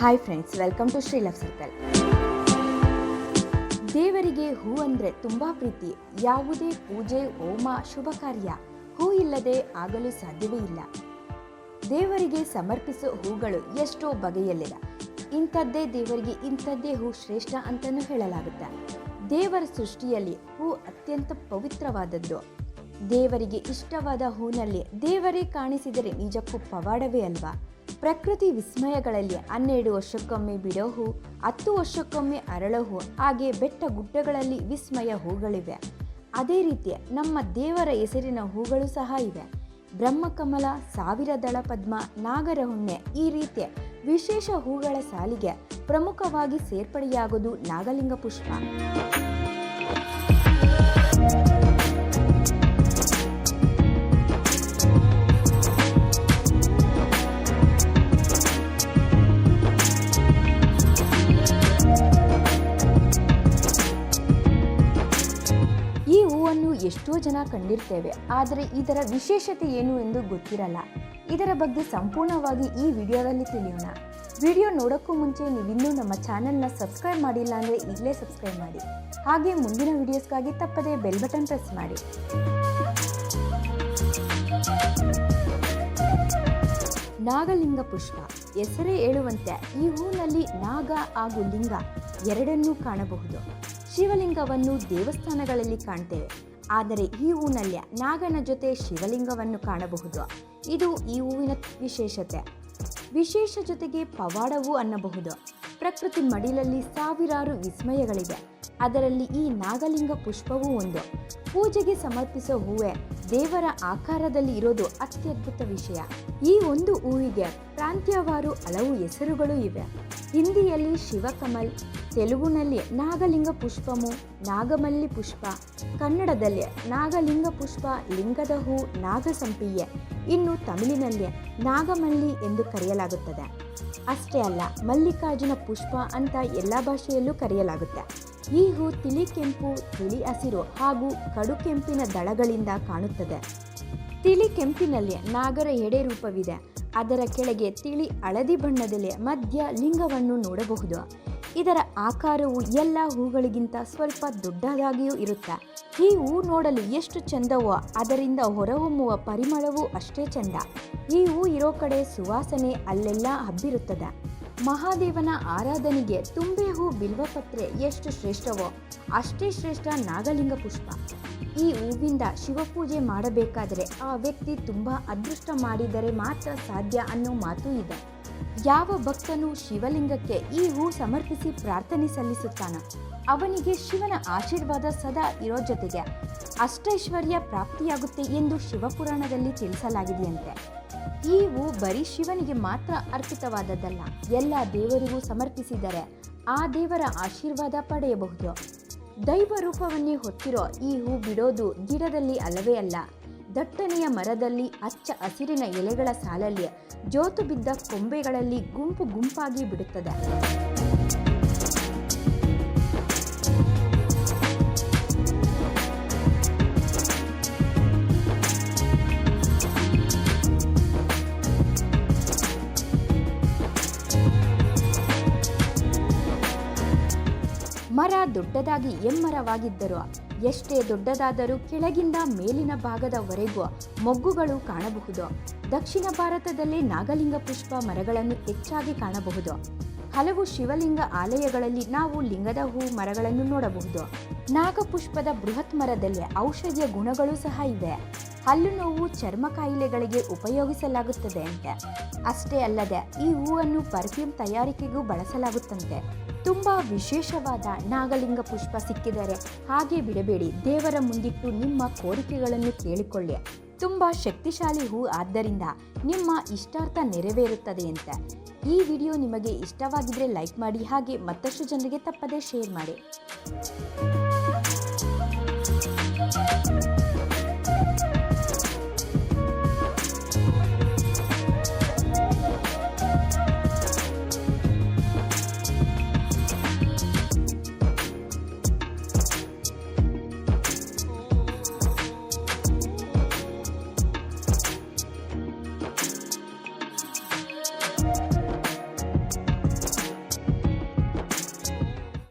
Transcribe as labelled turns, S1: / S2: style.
S1: Hi friends welcome to Shri love circle ದೇವರಿಗೆ ಹೂ ಅಂದರೆ ತುಂಬ ಪ್ರೀತಿ. ಯಾವುದೇ ಪೂಜೆ, ಹೋಮ, ಶುಭ ಕಾರ್ಯ ಹೂ ಇಲ್ಲದೆ ಆಗಲು ಸಾಧ್ಯವೇ ಇಲ್ಲ. ದೇವರಿಗೆ ಸಮರ್ಪಿಸೋ ಹೂಗಳು ಎಷ್ಟೋ ಬಗೆಯಲ್ಲಿದೆ. ಇಂಥದ್ದೇ ದೇವರಿಗೆ ಇಂಥದ್ದೇ ಹೂ ಶ್ರೇಷ್ಠ ಅಂತಲೂ ಹೇಳಲಾಗುತ್ತೆ. ದೇವರ ಸೃಷ್ಟಿಯಲ್ಲಿ ಹೂ ಅತ್ಯಂತ ಪವಿತ್ರವಾದದ್ದು. ದೇವರಿಗೆ ಇಷ್ಟವಾದ ಹೂನಲ್ಲಿ ದೇವರೇ ಕಾಣಿಸಿದರೆ ನಿಜಕ್ಕೂ ಪವಾಡವೇ ಅಲ್ವಾ? ಪ್ರಕೃತಿ ವಿಸ್ಮಯಗಳಲ್ಲಿ ಹನ್ನೆರಡು ವರ್ಷಕ್ಕೊಮ್ಮೆ ಬಿಡೋ ಹೂ ಹತ್ತು ವರ್ಷಕ್ಕೊಮ್ಮೆ ಅರಳೋ ಹೂ ಹಾಗೆ ಬೆಟ್ಟ ಗುಡ್ಡಗಳಲ್ಲಿ ವಿಸ್ಮಯ ಹೂಗಳಿವೆ. ಅದೇ ರೀತಿ ನಮ್ಮ ದೇವರ ಹೆಸರಿನ ಹೂಗಳು ಸಹ ಇವೆ. ಬ್ರಹ್ಮಕಮಲ ಸಾವಿರ ದಳ ಪದ್ಮ ನಾಗರ ಹುಣ್ಣೆ ಈ ರೀತಿಯ ವಿಶೇಷ ಹೂಗಳ ಸಾಲಿಗೆ ಪ್ರಮುಖವಾಗಿ ಸೇರ್ಪಡೆಯಾಗೋದು ನಾಗಲಿಂಗ ಪುಷ್ಪ. ಹೂವನ್ನು ಎಷ್ಟೋ ಜನ ಕಂಡಿರ್ತೇವೆ, ಆದರೆ ಇದರ ವಿಶೇಷತೆ ಏನು ಎಂದು ಗೊತ್ತಿರಲ್ಲ. ಇದರ ಬಗ್ಗೆ ಸಂಪೂರ್ಣವಾಗಿ ಈ ವಿಡಿಯೋದಲ್ಲಿ ತಿಳಿಯೋಣ. ವಿಡಿಯೋ ನೋಡೋಕ್ಕೂ ಮುಂಚೆ ನೀವಿನ್ನೂ ನಮ್ಮ ಚಾನೆಲ್ನ ಸಬ್ಸ್ಕ್ರೈಬ್ ಮಾಡಿಲ್ಲ ಅಂದರೆ ಈಗಲೇ ಸಬ್ಸ್ಕ್ರೈಬ್ ಮಾಡಿ. ಹಾಗೆ ಮುಂದಿನ ವಿಡಿಯೋಸ್ಗಾಗಿ ತಪ್ಪದೇ ಬೆಲ್ ಬಟನ್ ಪ್ರೆಸ್ ಮಾಡಿ. ನಾಗಲಿಂಗ ಪುಷ್ಪ. ಹೆಸರೇ ಹೇಳುವಂತೆ ಈ ಹೂನಲ್ಲಿ ನಾಗ ಹಾಗೂ ಲಿಂಗ ಎರಡನ್ನೂ ಕಾಣಬಹುದು. ಶಿವಲಿಂಗವನ್ನು ದೇವಸ್ಥಾನಗಳಲ್ಲಿ ಕಾಣ್ತೇವೆ. ಆದರೆ ಈ ಹೂನಲ್ಲಿ ನಾಗನ ಜೊತೆ ಶಿವಲಿಂಗವನ್ನು ಕಾಣಬಹುದು. ಇದು ಈ ಹೂವಿನ ವಿಶೇಷತೆ. ವಿಶೇಷ ಜೊತೆಗೆ ಪವಾಡವೂ ಅನ್ನಬಹುದು. ಪ್ರಕೃತಿ ಮಡಿಲಲ್ಲಿ ಸಾವಿರಾರು ವಿಸ್ಮಯಗಳಿವೆ. ಅದರಲ್ಲಿ ಈ ನಾಗಲಿಂಗ ಪುಷ್ಪವೂ ಒಂದು. ಪೂಜೆಗೆ ಸಮರ್ಪಿಸೋ ಹೂವೆ ದೇವರ ಆಕಾರದಲ್ಲಿ ಇರೋದು ಅತ್ಯದ್ಭುತ ವಿಷಯ. ಈ ಒಂದು ಹೂವಿಗೆ ಪ್ರಾಂತ್ಯವಾರು ಹಲವು ಹೆಸರುಗಳು ಇವೆ. ಹಿಂದಿಯಲ್ಲಿ ಶಿವಕಮಲ್, ತೆಲುಗುನಲ್ಲಿ ನಾಗಲಿಂಗ ಪುಷ್ಪಮು, ನಾಗಮಲ್ಲಿ ಪುಷ್ಪ, ಕನ್ನಡದಲ್ಲಿ ನಾಗಲಿಂಗ ಪುಷ್ಪ, ಲಿಂಗದ ಹೂ ನಾಗಸಂಪಿಗೆ ಇನ್ನು ತಮಿಳಿನಲ್ಲಿ ನಾಗಮಲ್ಲಿ ಎಂದು ಕರೆಯಲಾಗುತ್ತದೆ. ಅಷ್ಟೇ ಅಲ್ಲ, ಮಲ್ಲಿಕಾರ್ಜುನ ಪುಷ್ಪ ಅಂತ ಎಲ್ಲ ಭಾಷೆಯಲ್ಲೂ ಕರೆಯಲಾಗುತ್ತೆ. ಈ ಹೂ ತಿಳಿ ಕೆಂಪು, ತಿಳಿ ಹಸಿರು ಹಾಗೂ ಕಡು ಕೆಂಪಿನ ದಳಗಳಿಂದ ಕಾಣುತ್ತದೆ. ತಿಳಿ ಕೆಂಪಿನಲ್ಲಿ ನಾಗರ ಎಡೆ ರೂಪವಿದೆ. ಅದರ ಕೆಳಗೆ ತಿಳಿ ಹಳದಿ ಬಣ್ಣದಲ್ಲಿ ಮಧ್ಯ ಲಿಂಗವನ್ನು ನೋಡಬಹುದು. ಇದರ ಆಕಾರವು ಎಲ್ಲ ಹೂಗಳಿಗಿಂತ ಸ್ವಲ್ಪ ದೊಡ್ಡದಾಗಿಯೂ ಇರುತ್ತೆ. ಈ ಹೂ ನೋಡಲು ಎಷ್ಟು ಚಂದವೋ ಅದರಿಂದ ಹೊರಹೊಮ್ಮುವ ಪರಿಮಳವೂ ಅಷ್ಟೇ ಚಂದ. ಈ ಹೂ ಇರೋ ಕಡೆ ಸುವಾಸನೆ ಅಲ್ಲೆಲ್ಲ ಹಬ್ಬಿರುತ್ತದೆ. ಮಹಾದೇವನ ಆರಾಧನೆಗೆ ತುಂಬೆ ಹೂ ಬಿಲ್ವಪತ್ರೆ ಎಷ್ಟು ಶ್ರೇಷ್ಠವೋ ಅಷ್ಟೇ ಶ್ರೇಷ್ಠ ನಾಗಲಿಂಗ ಪುಷ್ಪ. ಈ ಹೂವಿಂದ ಶಿವಪೂಜೆ ಮಾಡಬೇಕಾದರೆ ಆ ವ್ಯಕ್ತಿ ತುಂಬ ಅದೃಷ್ಟ ಮಾಡಿದರೆ ಮಾತ್ರ ಸಾಧ್ಯ ಅನ್ನೋ ಮಾತು ಇದೆ. ಯಾವ ಭಕ್ತನು ಶಿವಲಿಂಗಕ್ಕೆ ಈ ಹೂ ಸಮರ್ಪಿಸಿ ಪ್ರಾರ್ಥನೆ ಸಲ್ಲಿಸುತ್ತಾನೋ ಅವನಿಗೆ ಶಿವನ ಆಶೀರ್ವಾದ ಸದಾ ಇರೋ ಜೊತೆಗೆ ಅಷ್ಟೈಶ್ವರ್ಯ ಪ್ರಾಪ್ತಿಯಾಗುತ್ತೆ ಎಂದು ಶಿವಪುರಾಣದಲ್ಲಿ ತಿಳಿಸಲಾಗಿದೆಯಂತೆ. ಹೂ ಬರೀ ಶಿವನಿಗೆ ಮಾತ್ರ ಅರ್ಪಿತವಾದದ್ದಲ್ಲ, ಎಲ್ಲ ದೇವರಿಗೂ ಸಮರ್ಪಿಸಿದರೆ ಆ ದೇವರ ಆಶೀರ್ವಾದ ಪಡೆಯಬಹುದು. ದೈವ ರೂಪವನ್ನೇ ಹೊತ್ತಿರೋ ಈ ಹೂ ಬಿಡೋದು ಗಿಡದಲ್ಲಿ ಅಲ್ಲವೇ ಅಲ್ಲ, ದಟ್ಟನೆಯ ಮರದಲ್ಲಿ ಅಚ್ಚ ಹಸಿರಿನ ಎಲೆಗಳ ಸಾಲಲ್ಲಿ ಜೋತು ಬಿದ್ದ ಕೊಂಬೆಗಳಲ್ಲಿ ಗುಂಪು ಗುಂಪಾಗಿ ಬಿಡುತ್ತದೆ. ಮರ ದೊಡ್ಡದಾಗಿ ಎಮ್ಮರವಾಗಿದ್ದರೂ ಎಷ್ಟೇ ದೊಡ್ಡದಾದರೂ ಕೆಳಗಿಂದ ಮೇಲಿನ ಭಾಗದವರೆಗೂ ಮೊಗ್ಗುಗಳು ಕಾಣಬಹುದು. ದಕ್ಷಿಣ ಭಾರತದಲ್ಲಿ ನಾಗಲಿಂಗ ಪುಷ್ಪ ಮರಗಳನ್ನು ಹೆಚ್ಚಾಗಿ ಕಾಣಬಹುದು. ಹಲವು ಶಿವಲಿಂಗ ಆಲಯಗಳಲ್ಲಿ ನಾವು ಲಿಂಗದ ಹೂ ಮರಗಳನ್ನು ನೋಡಬಹುದು. ನಾಗಪುಷ್ಪದ ಬೃಹತ್ ಮರದಲ್ಲಿ ಔಷಧಿಯ ಗುಣಗಳು ಸಹ ಇವೆ. ಹಲ್ಲು ನೋವು ಚರ್ಮ ಕಾಯಿಲೆಗಳಿಗೆ ಉಪಯೋಗಿಸಲಾಗುತ್ತದೆ ಅಂತೆ. ಅಷ್ಟೇ ಅಲ್ಲದೆ ಈ ಹೂವನ್ನು ಪರ್ಫ್ಯೂಮ್ ತಯಾರಿಕೆಗೂ ಬಳಸಲಾಗುತ್ತಂತೆ. ತುಂಬ ವಿಶೇಷವಾದ ನಾಗಲಿಂಗ ಪುಷ್ಪ ಸಿಕ್ಕಿದರೆ ಹಾಗೆ ಬಿಡಬೇಡಿ. ದೇವರ ಮುಂದಿಟ್ಟು ನಿಮ್ಮ ಕೋರಿಕೆಗಳನ್ನು ಕೇಳಿಕೊಳ್ಳಿ. ತುಂಬ ಶಕ್ತಿಶಾಲಿ ಹೂ. ಆದ್ದರಿಂದ ನಿಮ್ಮ ಇಷ್ಟಾರ್ಥ ನೆರವೇರುತ್ತದೆ ಅಂತ. ಈ ವಿಡಿಯೋ ನಿಮಗೆ ಇಷ್ಟವಾಗಿದ್ರೆ ಲೈಕ್ ಮಾಡಿ, ಹಾಗೆ ಮತ್ತಷ್ಟು ಜನರಿಗೆ ತಪ್ಪದೇ ಶೇರ್ ಮಾಡಿ.